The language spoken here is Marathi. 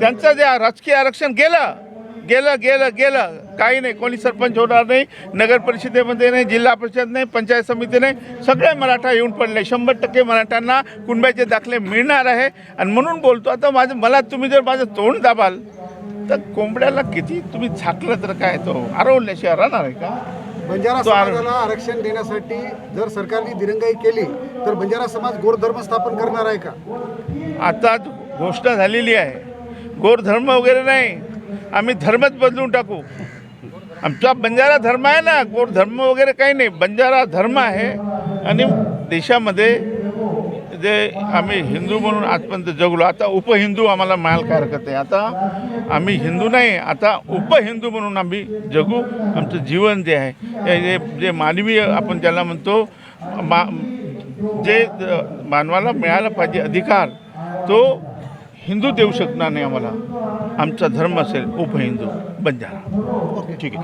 त्यांचं जे राजकीय आरक्षण गेलं गेलं गेलं गेलं काही नाही. कोणी सरपंच होणार नाही नगर परिषदेमध्ये नाही जिल्हा परिषद नाही पंचायत समिती नाही सगळे मराठा येऊन पडले. शंभर टक्के मराठ्यांना कुणब्याचे दाखले मिळणार आहे. आणि म्हणून बोलतो आता माझं मला तुम्ही जर माझं तोंड दाबाल तर कोंबड्याला किती तुम्ही झाकलं तर काय तो आरवल्याशिवाय राहणार आहे का? बंजारा समाजाला आरक्षण देण्यासाठी जर सरकारने दिरंगाई केली तर बंजारा समाज गोरधर्म स्थापन करणार आहे का? आता घोषणा झालेली आहे. गोर धर्म वगैरे नाही. आम्ही धर्मच बदलून टाकू. आमचा बंजारा धर्म आहे ना गोर धर्म वगैरे काही नाही. बंजारा धर्म आहे आणि देशामध्ये जे आम्ही हिंदू म्हणून आजपर्यंत जगलो. आता उपहिंदू आम्हाला मिळायला काय हरकत आहे. आता आम्ही हिंदू नाही आता उपहिंदू म्हणून आम्ही जगू. आमचं जीवन जे आहे जे जे मानवीय आपण ज्याला म्हणतो मा जे मानवाला मिळायला पाहिजे अधिकार तो हिंदू देऊ शकणार नाही आम्हाला. आमचा धर्म असेल उपहिंदू. बंजारा. ठीक आहे.